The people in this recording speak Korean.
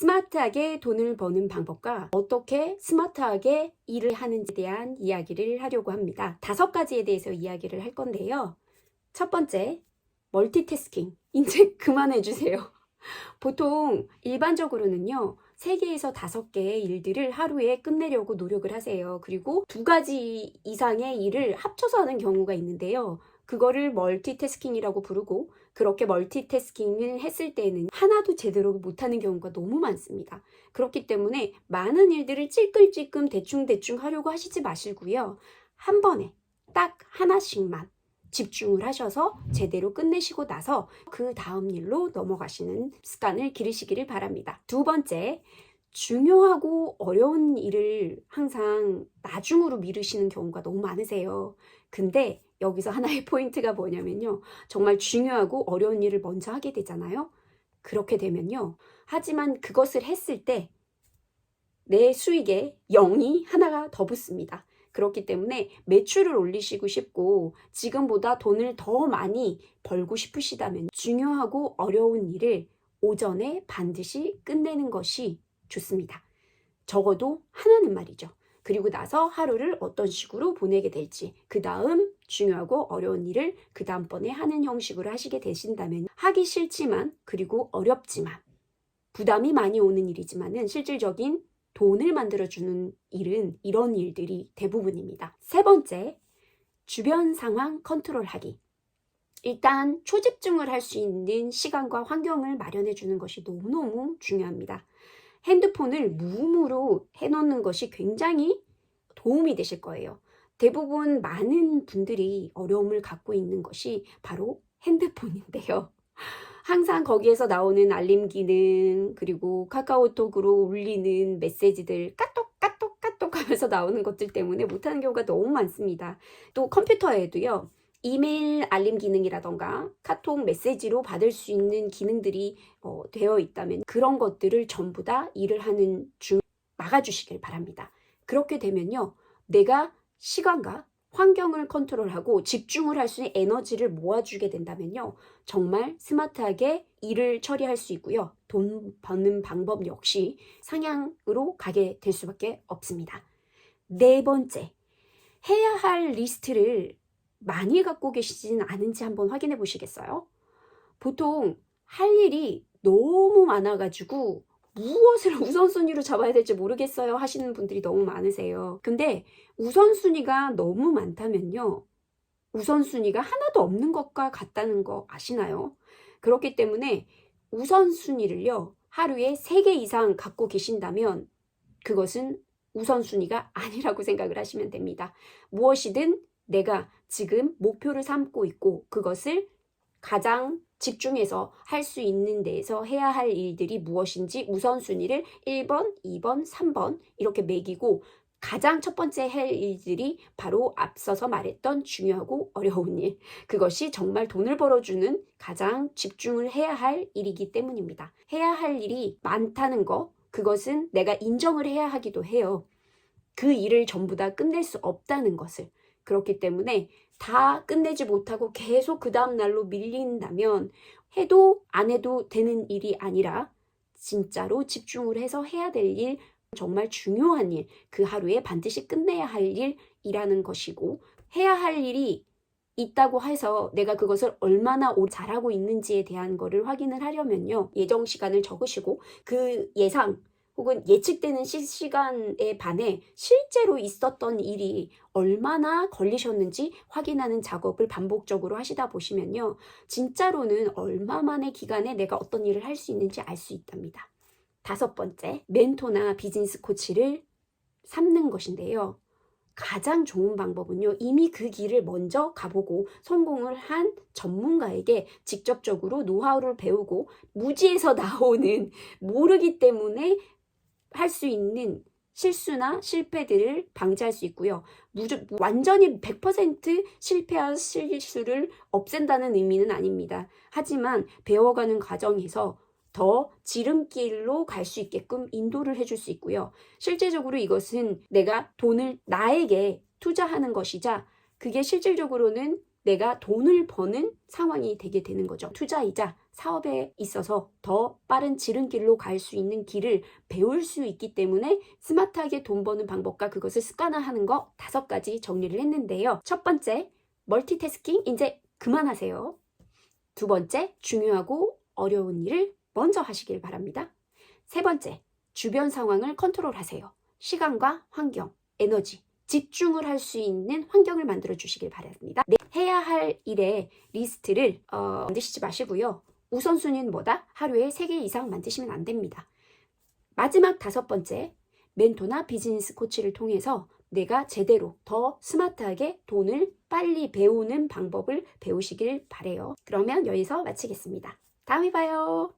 스마트하게 돈을 버는 방법과 어떻게 스마트하게 일을 하는지에 대한 이야기를 하려고 합니다. 다섯 가지에 대해서 이야기를 할 건데요. 첫 번째, 멀티태스킹. 이제 그만해 주세요. 보통 일반적으로는요, 세 개에서 다섯 개의 일들을 하루에 끝내려고 노력을 하세요. 그리고 두 가지 이상의 일을 합쳐서 하는 경우가 있는데요. 그거를 멀티태스킹이라고 부르고 그렇게 멀티태스킹을 했을 때는 하나도 제대로 못하는 경우가 너무 많습니다. 그렇기 때문에 많은 일들을 찔끔찔끔 대충대충 하려고 하시지 마시고요. 한 번에 딱 하나씩만 집중을 하셔서 제대로 끝내시고 나서 그 다음 일로 넘어가시는 습관을 기르시기를 바랍니다. 두 번째, 중요하고 어려운 일을 항상 나중으로 미루시는 경우가 너무 많으세요. 근데 여기서 하나의 포인트가 뭐냐면요. 정말 중요하고 어려운 일을 먼저 하게 되잖아요. 그렇게 되면요. 하지만 그것을 했을 때 내 수익에 0이 하나가 더 붙습니다. 그렇기 때문에 매출을 올리시고 싶고 지금보다 돈을 더 많이 벌고 싶으시다면 중요하고 어려운 일을 오전에 반드시 끝내는 것이 좋습니다. 적어도 하나는 말이죠. 그리고 나서 하루를 어떤 식으로 보내게 될지, 그 다음 중요하고 어려운 일을 그 다음번에 하는 형식으로 하시게 되신다면 하기 싫지만, 그리고 어렵지만, 부담이 많이 오는 일이지만은 실질적인 돈을 만들어주는 일은 이런 일들이 대부분입니다. 세 번째, 주변 상황 컨트롤하기. 일단 초집중을 할 수 있는 시간과 환경을 마련해 주는 것이 너무너무 중요합니다. 핸드폰을 무음으로 해놓는 것이 굉장히 도움이 되실 거예요. 대부분 많은 분들이 어려움을 갖고 있는 것이 바로 핸드폰인데요. 항상 거기에서 나오는 알림 기능, 그리고 카카오톡으로 울리는 메시지들 까똑, 까똑, 까똑 하면서 나오는 것들 때문에 못하는 경우가 너무 많습니다. 또 컴퓨터에도요. 이메일 알림 기능이라던가 카톡 메시지로 받을 수 있는 기능들이 어, 되어 있다면 그런 것들을 전부 다 일을 하는 중 막아주시길 바랍니다. 그렇게 되면요. 내가 시간과 환경을 컨트롤하고 집중을 할 수 있는 에너지를 모아주게 된다면요. 정말 스마트하게 일을 처리할 수 있고요. 돈 버는 방법 역시 상향으로 가게 될 수밖에 없습니다. 네 번째, 해야 할 리스트를 많이 갖고 계시지는 않은지 한번 확인해 보시겠어요? 보통 할 일이 너무 많아가지고 무엇을 우선순위로 잡아야 될지 모르겠어요 하시는 분들이 너무 많으세요. 근데 우선순위가 너무 많다면요. 우선순위가 하나도 없는 것과 같다는 거 아시나요? 그렇기 때문에 우선순위를요. 하루에 3개 이상 갖고 계신다면 그것은 우선순위가 아니라고 생각을 하시면 됩니다. 무엇이든 내가 지금 목표를 삼고 있고 그것을 가장 집중해서 할 수 있는 데에서 해야 할 일들이 무엇인지 우선순위를 1번, 2번, 3번 이렇게 매기고 가장 첫 번째 할 일들이 바로 앞서서 말했던 중요하고 어려운 일. 그것이 정말 돈을 벌어주는 가장 집중을 해야 할 일이기 때문입니다. 해야 할 일이 많다는 거, 그것은 내가 인정을 해야 하기도 해요. 그 일을 전부 다 끝낼 수 없다는 것을. 그렇기 때문에 다 끝내지 못하고 계속 그 다음 날로 밀린다면 해도 안 해도 되는 일이 아니라 진짜로 집중을 해서 해야 될 일, 정말 중요한 일, 그 하루에 반드시 끝내야 할 일이라는 것이고 해야 할 일이 있다고 해서 내가 그것을 얼마나 오- 잘하고 있는지에 대한 거를 확인을 하려면요. 예정 시간을 적으시고 그 예상 혹은 예측되는 시- 시간에 반해 실제로 있었던 일이 얼마나 걸리셨는지 확인하는 작업을 반복적으로 하시다 보시면요. 진짜로는 얼마 만의 기간에 내가 어떤 일을 할 수 있는지 알 수 있답니다. 다섯 번째, 멘토나 비즈니스 코치를 삼는 것인데요. 가장 좋은 방법은요, 이미 그 길을 먼저 가보고 성공을 한 전문가에게 직접적으로 노하우를 배우고 무지에서 나오는 모르기 때문에 할 수 있는 실수나 실패들을 방지할 수 있고요. 무조, 완전히 100% 실패한 실수를 없앤다는 의미는 아닙니다. 하지만 배워가는 과정에서 더 지름길로 갈 수 있게끔 인도를 해줄 수 있고요. 실제적으로 이것은 내가 돈을 나에게 투자하는 것이자 그게 실질적으로는 내가 돈을 버는 상황이 되게 되는 거죠. 투자이자 사업에 있어서 더 빠른 지름길로 갈 수 있는 길을 배울 수 있기 때문에 스마트하게 돈 버는 방법과 그것을 습관화하는 거 다섯 가지 정리를 했는데요. 첫 번째, 멀티태스킹 이제 그만하세요. 두 번째, 중요하고 어려운 일을 먼저 하시길 바랍니다. 세 번째, 주변 상황을 컨트롤하세요. 시간과 환경, 에너지, 집중을 할 수 있는 환경을 만들어 주시길 바랍니다. 네, 해야 할 일의 리스트를 어, 만드시지 마시고요. 우선순위는 뭐다? 하루에 3개 이상 만드시면 안 됩니다. 마지막 다섯 번째, 멘토나 비즈니스 코치를 통해서 내가 제대로 더 스마트하게 돈을 빨리 배우는 방법을 배우시길 바래요. 그러면 여기서 마치겠습니다. 다음에 봐요.